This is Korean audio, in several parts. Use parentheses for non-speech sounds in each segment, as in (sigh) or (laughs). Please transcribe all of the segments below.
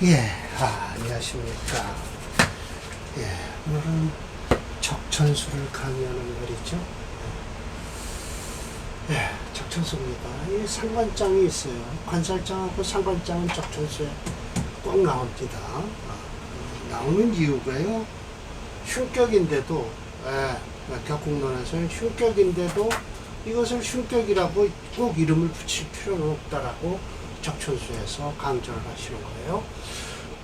예, 아, 안녕하십니까. 예, 오늘은 적천수를 강의하는 날이죠. 예, 적천수입니다. 이 상관장이 있어요. 관살장하고 상관장은 적천수에 꼭 나옵니다. 아, 나오는 이유가요. 흉격인데도, 예, 격국론에서는 흉격인데도 이것을 흉격이라고 꼭 이름을 붙일 필요는 없다라고 적천수에서 강조를 하시는 거예요.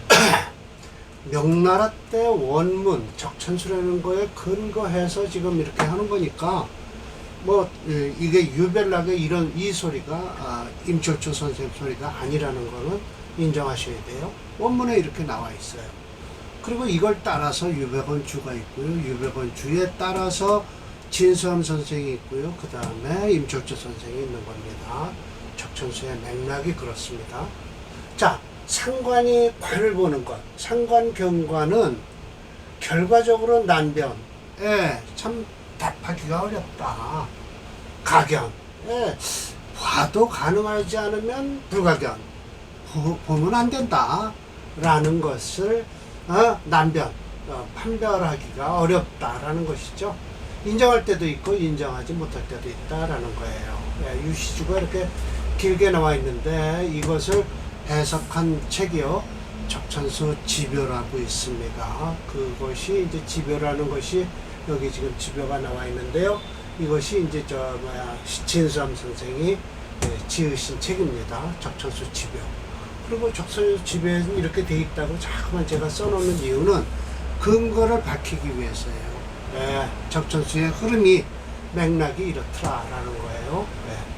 (clears throat) 명나라 때 원문 적천수라는 거에 근거해서 지금 이렇게 하는 거니까 뭐 예, 이게 유별나게 이런 이 소리가 아, 임철주 선생 소리가 아니라는 거는 인정하셔야 돼요. 원문에 이렇게 나와 있어요. 그리고 이걸 따라서 유백원 주가 있고요. 유백원 주에 따라서 진수함 선생이 있고요. 그 다음에 임철주 선생이 있는 겁니다. 적천수의 맥락이 그렇습니다. 자, 상관이 관을 보는 것. 상관 경관은 결과적으로 난변. 예, 참 답하기가 어렵다. 가견. 예, 봐도 가능하지 않으면 불가견. 보, 보면 안 된다. 라는 것을, 어, 난변. 어, 판별하기가 어렵다라는 것이죠. 인정할 때도 있고 인정하지 못할 때도 있다라는 거예요. 예, 유시주가 이렇게 길게 나와 있는데 이것을 해석한 책이요. 적천수 지벼라고 있습니다. 그것이 이제 지벼라는 것이 여기 지금 지벼가 나와 있는데요. 이것이 이제 저 뭐야 진수함 선생이 예, 지으신 책입니다. 적천수 지벼. 그리고 적천수 지벼에는 이렇게 돼 있다고 자꾸만 제가 써놓는 이유는 근거를 밝히기 위해서예요. 예, 적천수의 흐름이 맥락이 이렇더라라는 거예요. 예.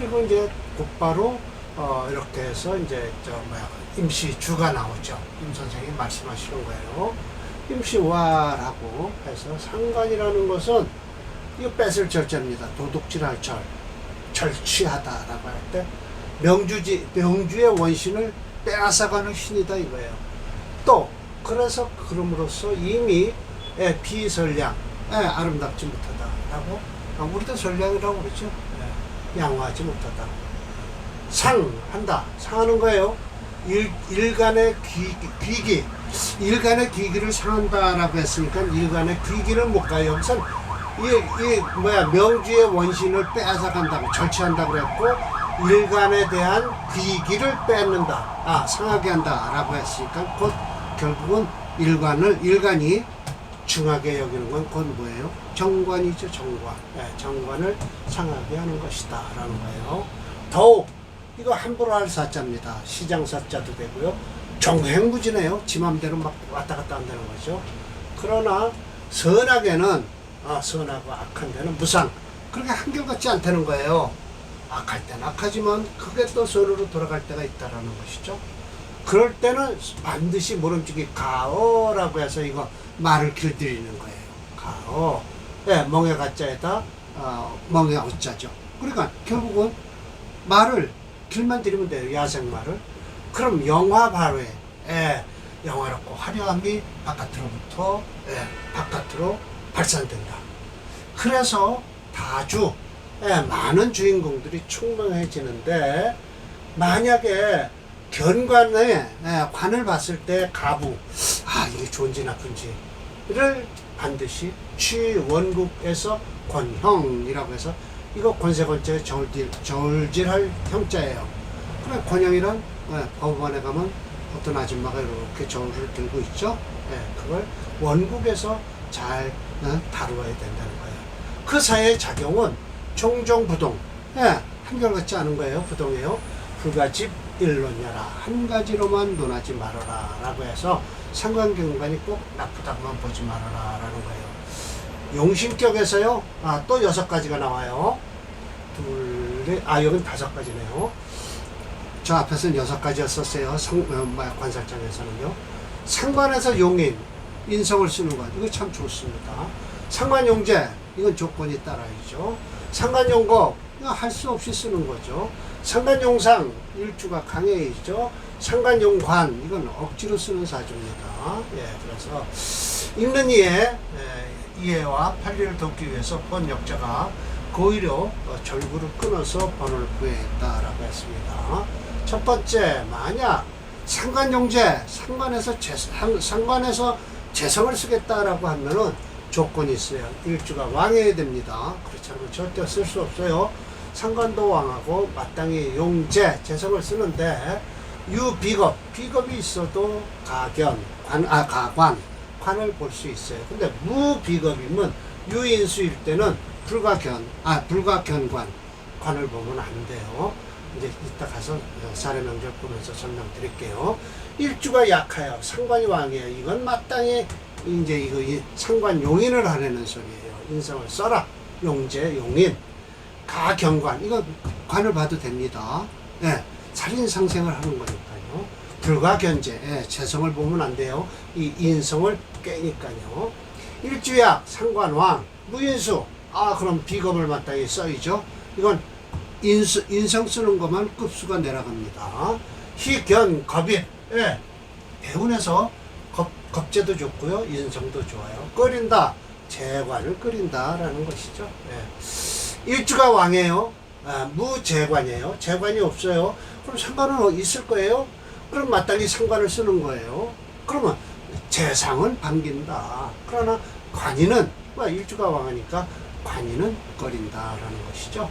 그리고 이제 곧바로 어, 이렇게 해서 이제 저 뭐야 임시 주가 나오죠. 임 선생이 말씀하시는 거예요. 임시와라고 해서 상관이라는 것은 이거 뺏을 절자입니다. 도둑질할 절, 절취하다라고 할 때 명주지 명주의 원신을 빼앗아가는 신이다 이거예요. 또 그래서 그럼으로써 이미 예, 비선량, 예, 아름답지 못하다라고 아, 우리도 선량이라고 그러죠. 예, 양호하지 못하다. 상한다. 상하는 거예요. 일, 일간의 귀, 귀기. 일간의 귀기를 상한다라고 했으니까 일간의 귀기를 못 가요. 여기서 이, 이, 뭐야, 명주의 원신을 빼앗아간다고, 절취한다고 그랬고, 일간에 대한 귀기를 뺏는다. 아, 상하게 한다 라고 했으니까, 곧 결국은 일관을, 일간이 중하게 여기는 건곧 뭐예요? 정관이죠, 정관. 예, 정관을 상하게 하는 것이다. 라는 거예요. 더욱, 이거 함부로 할 사자입니다. 시장 사자도 되고요. 정행무지네요. 지 맘대로 막 왔다 갔다 한다는 거죠. 그러나, 선하게는, 아, 선하고 악한 데는 무상. 그렇게 한결같지 않다는 거예요. 악할 때는 악하지만, 그게 또 선으로 돌아갈 때가 있다라는 것이죠. 그럴 때는 반드시 모름지기 가어라고 해서 이거 말을 길들이는 거예요. 가어. 예, 멍에 가짜에다 어, 멍에 어짜죠. 그러니까 결국은 말을 길만 들이면 돼요. 야생 말을. 그럼 영화 발휘. 예, 영화롭고 화려함이 바깥으로부터 예, 바깥으로 발산된다. 그래서 다주 예, 많은 주인공들이 총명해지는데 만약에 견관에 예, 관을 봤을 때 가부 아 이게 좋은지 나쁜지를 반드시 취원국에서 권형이라고 해서 이거 권세권자의 저울질, 저울질할 형자예요. 그래 권형이란 예, 법원에 가면 어떤 아줌마가 이렇게 저울을 들고 있죠. 예, 그걸 원국에서 잘 어, 다루어야 된다는 거예요. 그 사이의 작용은 종종 부동. 예, 한결같지 않은 거예요. 부동이에요. 불가집 일론여라. 한 가지로만 논하지 말아라. 라고 해서 상관경관이 꼭 나쁘다고만 보지 말아라. 라는 거예요. 용신격에서요, 아, 또 여섯 가지가 나와요. 둘, 넷, 아, 여긴 다섯 가지네요. 저 앞에서는 여섯 가지였었어요. 성, 어, 뭐야, 관살장에서는요. 상관에서 용인, 인성을 쓰는 것. 이거 참 좋습니다. 상관용제, 이건 조건이 따라야죠. 상관용거, 할 수 없이 쓰는 거죠. 상관용상, 일주가 강해이죠. 상관용관, 이건 억지로 쓰는 사주입니다. 예, 그래서 읽는 이해, 예, 이해와 판리를 돕기 위해서 번역자가 고의로 어, 절구를 끊어서 번호를 구해했다라고 했습니다. 첫 번째, 만약 상관용제 상관에서 재, 상- 상관에서 재성을 쓰겠다라고 하면은 조건이 있어요. 일주가 왕해야 됩니다. 그렇지 않으면 절대 쓸 수 없어요. 상관도 왕하고 마땅히 용제 재성을 쓰는데 유비겁 비겁이 있어도 가견 관, 아 가관 관을 볼 수 있어요. 근데 무비겁이면 유인수일 때는 불가견 아 불가견관 관을 보면 안 돼요. 이제 이따 가서 사례 명절 보면서 설명드릴게요. 일주가 약하여 상관이 왕이에요. 이건 마땅히 이제 이거 이 상관 용인을 하려는 소리예요. 인성을 써라. 용제 용인 가경관 이거 관을 봐도 됩니다. 예, 살인 상생을 하는 거니까요. 불가견제 예, 재성을 보면 안 돼요. 이 인성을 깨니까요. 일주약 상관왕 무인수 아 그럼 비겁을 마땅히 써이죠. 이건 인수, 인성 쓰는 것만 급수가 내려갑니다. 희견 겁입 예, 대운에서 겁, 겁제도 좋고요. 인성도 좋아요. 끓인다 재관을 끓인다라는 것이죠. 예. 일주가 왕이에요. 아, 무재관이에요. 재관이 없어요. 그럼 상관은 있을 거예요. 그럼 마땅히 상관을 쓰는 거예요. 그러면 재상은 반긴다. 그러나 관이는 뭐 일주가 왕하니까 관이는 꺼린다라는 것이죠.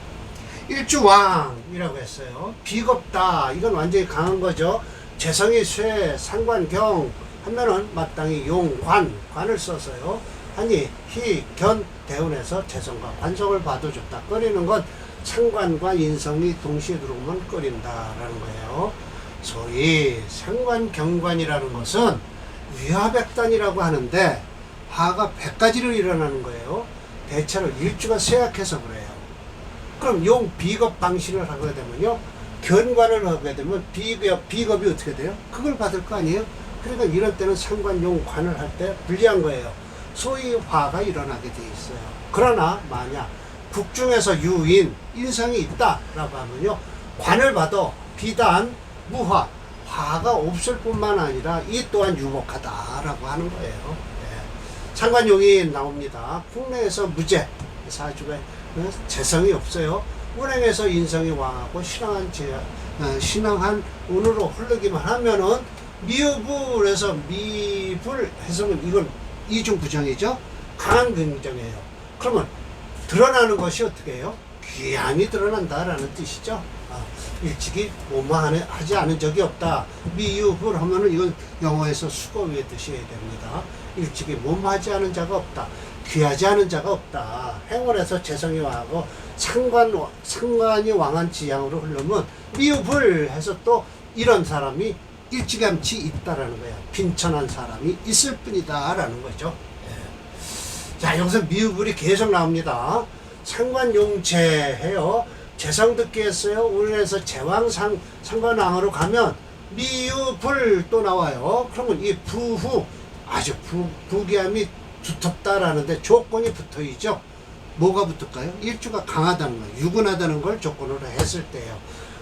일주왕이라고 했어요. 비겁다. 이건 완전히 강한 거죠. 재성이 쇠, 상관경 하면은 마땅히 용관, 관을 써서요. 아니, 희, 견, 대운에서 재성과 관성을 좋다. 끓이는 건 상관과 인성이 동시에 들어오면 끓인다라는 거예요. 소위 상관 경관이라는 것은 위화백단이라고 하는데 화가 100가지로 일어나는 거예요. 대체로 일주가 쇠약해서 그래요. 그럼 용 비겁 방신을 하게 되면요. 견관을 하게 되면 비겁, 비겁이 어떻게 돼요? 그걸 받을 거 아니에요? 그러니까 이런 때는 상관용 관을 할 때 불리한 거예요. 소위 화가 일어나게 돼 있어요. 그러나 만약 국중에서 유인, 인성이 있다라고 하면요. 관을 봐도 비단, 무화, 화가 없을 뿐만 아니라 이 또한 유복하다라고 하는 거예요. 예. 상관용이 나옵니다. 국내에서 무죄, 사주가 어, 재성이 없어요. 운행에서 인성이 왕하고 신앙한 제, 어, 신앙한 운으로 흐르기만 하면은 미흡을 해서 미불 해서는 이건 이중 부정이죠. 강한 긍정이에요. 그러면 드러나는 것이 어떻게 해요? 귀함이 드러난다라는 뜻이죠. 아, 일찍이 뭐하지 않은 적이 없다. 미유불 하면은 이건 영어에서 수고의 뜻이 됩니다. 일찍이 몸하지 않은 자가 없다. 귀하지 않은 자가 없다. 행원에서 재성이 왕하고 상관, 상관이 왕한 지향으로 흐르면 미흡을 해서 또 이런 사람이 일찌감치 있다라는 거야. 빈천한 사람이 있을 뿐이다라는 거죠. 예. 자, 여기서 미흡을이 계속 나옵니다. 상관용제해요. 재성 듣기 했어요. 운에서 제왕상 상관왕으로 가면 미유불 또 나와요. 그러면 이 부후 아주 부, 부기함이 두텁다라는데 조건이 붙어 있죠. 뭐가 붙을까요? 일주가 강하다는 거예요. 유근하다는 걸 조건으로 했을 때요.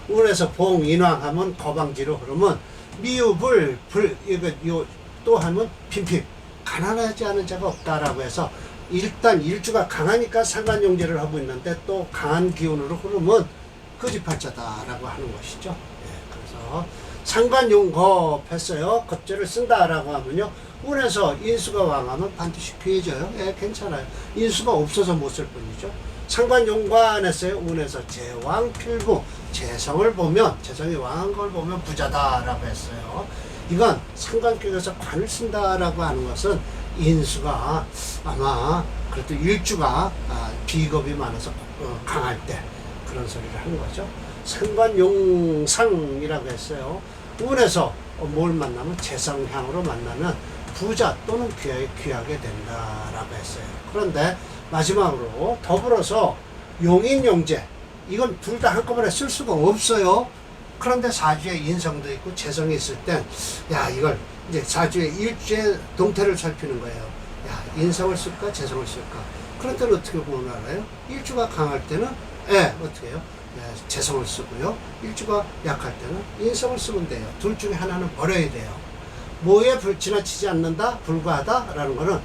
운에서 봉, 인왕 하면 거방지로 그러면 미유불, 불, 이거, 요, 또 하면 핀핀. 가난하지 않은 자가 없다라고 해서 일단 일주가 강하니까 상관용제를 하고 있는데 또 강한 기운으로 흐르면 거짓팔자다라고 하는 것이죠. 예, 그래서 상관용겁 했어요. 겁제를 쓴다라고 하면요. 운에서 인수가 왕하면 반드시 피해져요. 예, 괜찮아요. 인수가 없어서 못 쓸 뿐이죠. 상관용관 했어요. 운에서 제왕 필부 재성을 보면 재성이 왕한 걸 보면 부자다라고 했어요. 이건 상관격에서 관을 쓴다라고 하는 것은 인수가 아마 그래도 일주가 아, 비겁이 많아서 어, 강할 때 그런 소리를 하는 거죠. 상관용상이라고 했어요. 운에서 뭘 만나면 재성향으로 만나면 부자 또는 귀하게 된다라고 했어요. 그런데 마지막으로 더불어서 용인용제 이건 둘 다 한꺼번에 쓸 수가 없어요. 그런데 사주에 인성도 있고 재성이 있을 땐, 야, 이걸 이제 사주의 일주의 동태를 살피는 거예요. 야, 인성을 쓸까, 재성을 쓸까. 그럴 때는 어떻게 보면 알아요? 일주가 강할 때는, 예, 어떻게 해요? 예, 재성을 쓰고요. 일주가 약할 때는 인성을 쓰면 돼요. 둘 중에 하나는 버려야 돼요. 뭐에 불 지나치지 않는다, 불과하다라는 거는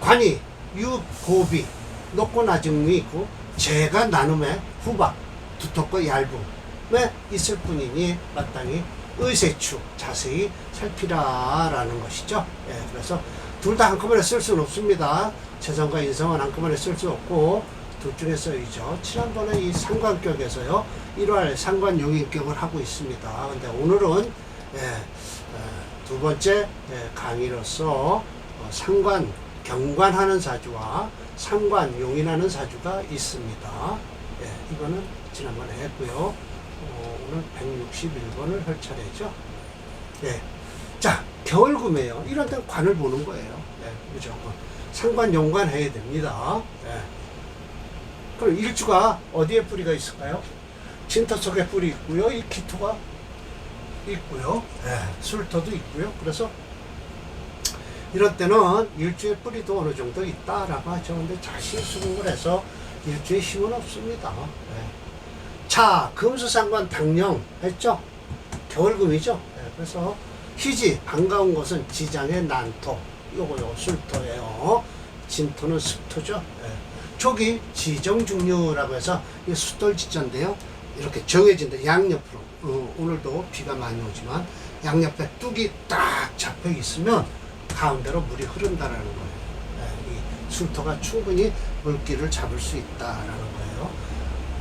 관이 유고비, 높고 낮음이 있고, 재가 나눔의 후박, 두텁고 얇음에 있을 뿐이니 마땅히 의세축 자세히 살피라라는 것이죠. 예, 그래서 둘 다 한꺼번에 쓸 수는 없습니다. 재성과 인성은 한꺼번에 쓸 수 없고 둘 중에 써야죠. 지난번에 이 상관격에서요 1월 상관용인격을 하고 있습니다. 근데 오늘은 예, 어, 두 번째 예, 강의로서 어, 상관 경관하는 사주와 상관 용인하는 사주가 있습니다. 예, 이거는 지난번에 했고요. 어, 오늘 161번을 할 차례죠. 예. 자, 겨울금이에요. 이런 데는 관을 보는 거예요. 예, 무조건. 상관, 용관 해야 됩니다. 예. 그럼 일주가 어디에 뿌리가 있을까요? 진터 속에 뿌리 있고요. 이 기토가 있고요. 예, 술토도 있고요. 그래서 이럴 때는 일주의 뿌리도 어느 정도 있다라고 하죠. 근데 자신 수긍을 해서 일주의 힘은 없습니다. 예. 자, 금수상관 당령 했죠? 겨울금이죠? 예, 그래서 희지, 반가운 것은 지장의 난토. 요거, 요 술토예요. 진토는 습토죠? 예. 족이 지정중류라고 해서 이 숫돌지자인데요. 이렇게 정해진다. 양옆으로. 어, 오늘도 비가 많이 오지만 양옆에 뚝이 딱 잡혀 있으면 가운데로 물이 흐른다라는 거예요. 예, 이 술토가 충분히 물기를 잡을 수 있다라는 거예요.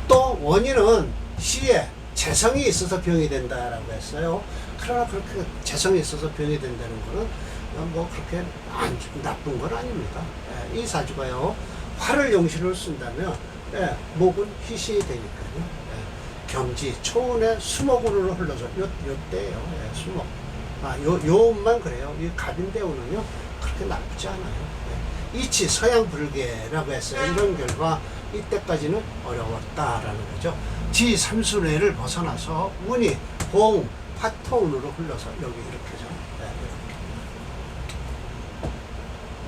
또 원인은 시에 재성이 있어서 병이 된다라고 했어요. 그러나 그렇게 재성이 있어서 병이 된다는 거는 어, 뭐 그렇게 안, 나쁜 건 아닙니다. 예, 이 사주가요. 화를 용신을 쓴다면 예, 목은 희신이 되니까요. 예, 경지 초원의 수목으로 흘러서 요, 요 때예요. 예, 수목. 아, 요, 요만 그래요. 이 갑인대우는요, 그렇게 나쁘지 않아요. 예. 이치 서양 불계라고 했어요. 이런 결과 이때까지는 어려웠다라는 거죠. 지 삼순회를 벗어나서 운이 봉, 화토운으로 흘러서 여기 이렇게죠. 예, 이렇게.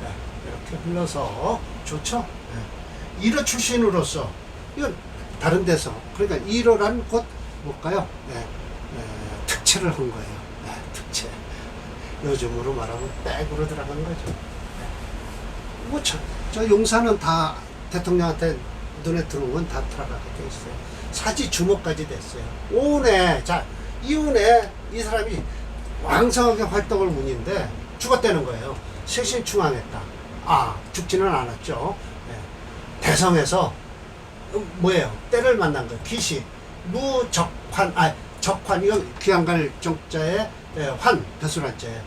예, 이렇게 흘러서 좋죠. 예. 일어 출신으로서 이건 다른 데서 그러니까 일어란 곧 뭘까요? 예, 예, 특채를 한 거예요. 요즘으로 말하면 백으로 들어간 거죠. 예. 뭐 저, 저 용사는 다 대통령한테 눈에 들어온 건다 들어가게 돼 있어요. 사지 주목까지 됐어요. 오운에 자 이운에 이 사람이 왕성하게 활동을 문인데 죽었다는 거예요. 세신충항했다. 아 죽지는 않았죠. 예. 대성에서 음, 뭐예요? 때를 만난 거예요. 기시 무적환 아 적환 이거 귀한갈 정자에 예, 환 배수란자에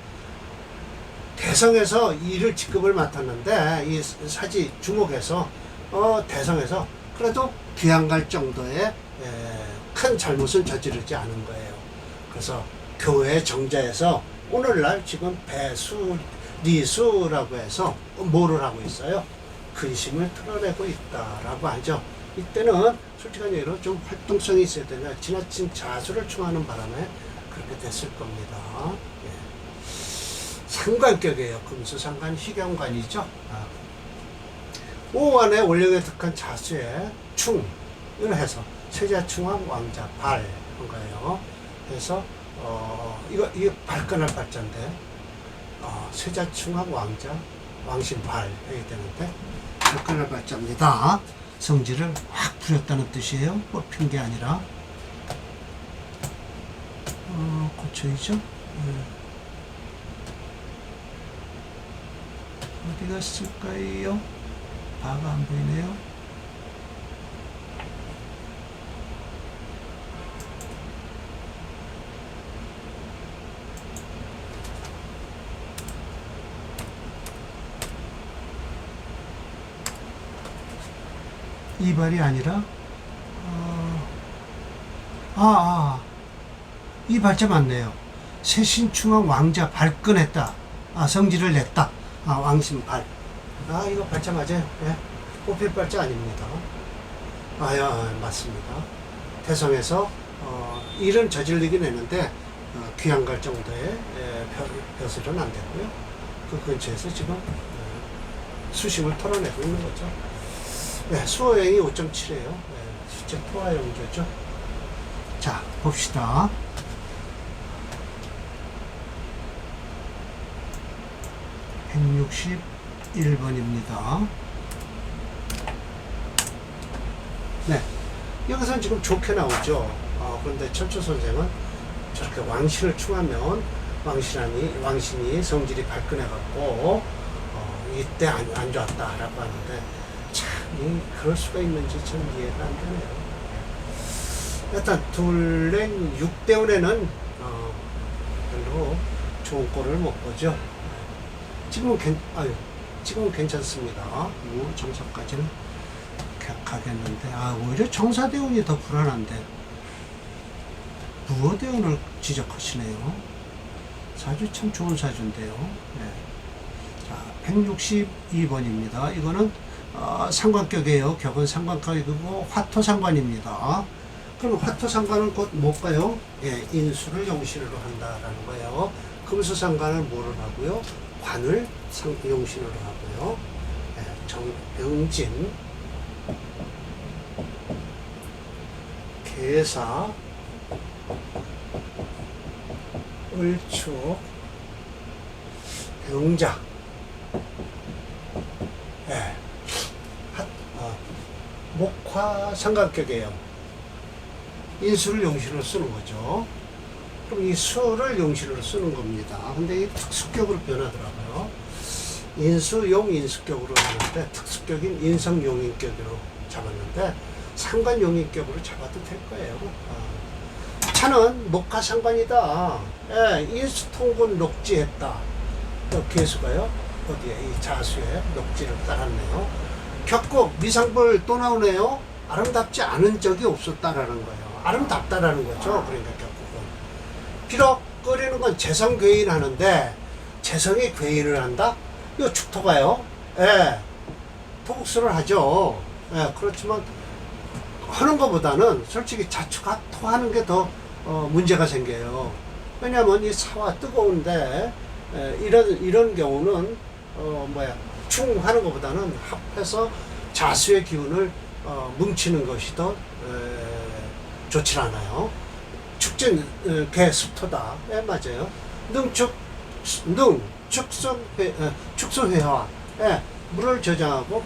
대성에서 일을 직급을 맡았는데 이 사지 주목해서 어 대성에서 그래도 귀한갈 정도의 에, 큰 잘못은 저지르지 않은 거예요. 그래서 교회 정자에서 오늘날 지금 배수 리수라고 해서 뭐를 하고 있어요? 근심을 틀어내고 있다라고 하죠. 이때는 솔직한 얘기로 좀 활동성이 있어야 되냐 지나친 자수를 충하는 바람에 그렇게 됐을 겁니다. 예. 상관격이에요. 금수상관 희경관이죠. 아. 오간에 원령에 득한 자수에 충 이걸 해서 세자충왕 왕자 발한 거예요. 그래서 어 이거 이거 발끈할 발자인데 어, 세자충왕 왕자 왕신 발 해야 되는데 발끈할 발자입니다. 성질을 확 부렸다는 뜻이에요. 뽑힌 게 아니라 어, 고쳐이죠. 예. 어디 갔을까요? 바가 안 보이네요. 이발이 아니라 어, 아, 아, 이 발자 맞네요. 세신충왕 왕자 발끈했다. 아, 성질을 냈다. 아, 왕신발. 아, 이거 발자 맞아요. 예. 뽑힐 발자 아닙니다. 아, 야, 맞습니다. 대성에서 어, 일은 저질리긴 했는데 어, 귀한 갈 정도의 예, 벼, 벼슬은 안 되고요. 그 근처에서 지금 예, 수심을 털어내고 있는 거죠. 네, 수호형이 5.7이에요. 네, 숫자 포화영조죠. 자, 봅시다. (161번입니다) 네, 여기서는 지금 좋게 나오죠. 어, 그런데 철초 선생은 저렇게 왕신을 충하면 왕신이 왕신이 성질이 발끈해 갖고 어, 이때 안, 안 좋았다라고 하는데 참 이, 그럴 수가 있는지 참 이해가 안 되네요. 일단 둘랭 6대운에는 어, 별로 좋은 꼴을 못 보죠. 지금은 괜, 아유, 지금은 괜찮습니다. 뭐 정사까지는 가- 가겠는데, 아, 오히려 정사대운이 더 불안한데, 부어대운을 지적하시네요. 사주 참 좋은 사주인데요. 네. 자, 162번입니다. 이거는 어, 상관격이에요. 격은 상관격이고 화토상관입니다. 그럼 화토상관은 곧 뭘까요? 예, 인수를 용신으로 한다라는 거예요. 금수상관을 하고요? 관을 상, 용신으로 하고요. 예, 정병진, 계사, 을축, 예, 핫, 어, 목화 삼각격이에요. 인수를 용신으로 쓰는 거죠. 그럼 이 수를 용신으로 쓰는 겁니다. 근데 이 특수격으로 변하더라고요. 인수용 인수격으로 하는데 특수격인 인성용인격으로 잡았는데 상관용인격으로 잡아도 될 거예요. 어. 차는 목화 상관이다. 예, 인수통군 녹지했다. 또 개수가요. 어디에 이 자수에 녹지를 따랐네요. 격국 미상불 또 나오네요. 아름답지 않은 적이 없었다라는 거예요. 아름답다라는 거죠. 그러니까. 비록 끓이는 건 재성 괴인 하는데 재성이 괴인을 한다? 이거 축토가요. 예. 토국수를 하죠. 예, 그렇지만 하는 것보다는 솔직히 자축가 토하는 게더 어, 문제가 생겨요. 왜냐하면 이 사와 뜨거운데 에, 이런 이런 경우는 어, 뭐야 충하는 것보다는 합해서 자수의 기운을 어, 뭉치는 것이 더 에, 좋지 않아요. 축진 에, 개습토다. 예, 맞아요. 능축 능 축성 회 에, 축소 회화. 예, 물을 저장하고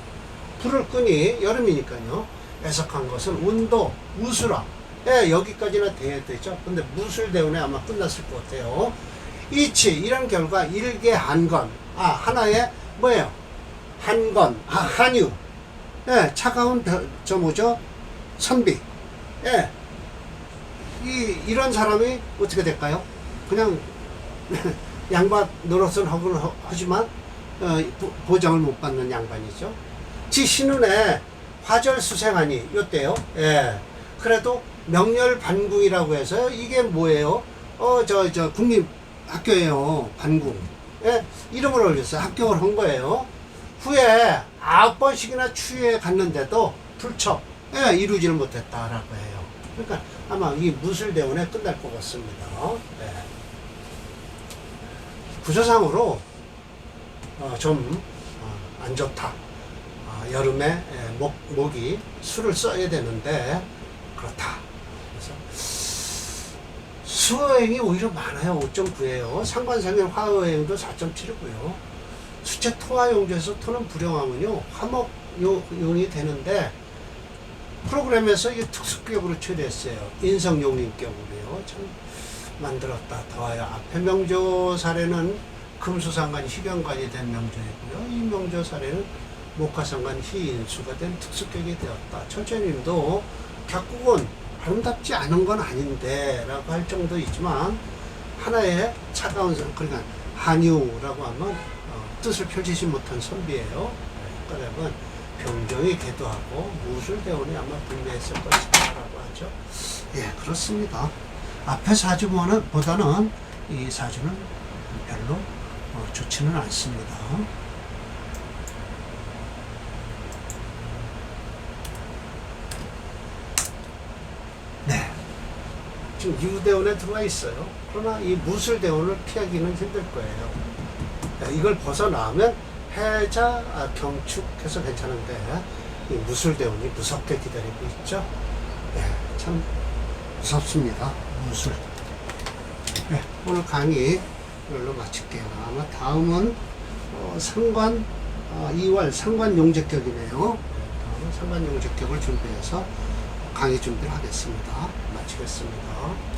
불을 끄니 여름이니까요. 애석한 것은 운도 우수라. 예, 여기까지나 돼야 되죠. 근데 무술 대운에 아마 끝났을 것 같아요. 이치 이런 결과 일개 한건 아 하나의 뭐예요? 한건 아 한유 예 차가운 벼- 저 뭐죠 선비 예 이, 이런 사람이 어떻게 될까요? 그냥 (laughs) 양반 노릇은 하긴 하- 하지만 어, 보- 보장을 못 받는 양반이죠. 지 신운에 화절 수생하니 요때요. 예. 그래도 명렬 반궁이라고 해서 이게 뭐예요? 어 저 저 국립 학교예요. 반궁. 예. 이름을 올렸어요. 합격을 한 거예요. 후에 아홉 번씩이나 추위에 갔는데도 불첩 예, 이루지를 못했다라고 해요. 그러니까 아마 이 무술대원에 끝날 것 같습니다. 예. 구조상으로 어, 좀안 좋다. 아, 여름에 예, 목, 목이 술을 써야 되는데 그렇다. 그래서 수어행이 오히려 많아요. 5.9예요. 상관상의 화어행도 4.7이고요. 수체 토화용조에서 토는 불용하면요. 화목 요- 용이 되는데 프로그램에서 이 특수격으로 처리했어요. 인성용인격으로요. 참 만들었다. 더하여 앞에 명조 사례는 금수상관 희경관이 된 명조이고요. 이 명조 사례는 목화상관 희인수가 된 특수격이 되었다. 천천님도 격국은 아름답지 않은 건 아닌데 라고 할 정도이지만 하나의 차가운 선 그러니까 한유라고 하면 어, 뜻을 펼치지 못한 선비예요. 그러면 병정이 계도하고 무술대원이 아마 분배했을 것이다 라고 하죠. 예, 그렇습니다. 앞에 사주보다는 보다는 이 사주는 별로 어, 좋지는 않습니다. 네. 지금 유대원에 들어와 있어요. 그러나 이 무술대원을 피하기는 힘들 거예요. 네, 이걸 벗어나면 해자 아, 경축해서 괜찮은데 이 무술대원이 무섭게 기다리고 있죠. 네, 참 무섭습니다. 무술. 네, 오늘 강의 이걸로 마칠게요. 아마 다음은 어, 상관 어, 2월 상관 용제격이네요. 다음은 상관 용제격을 준비해서 강의 준비를 하겠습니다. 마치겠습니다.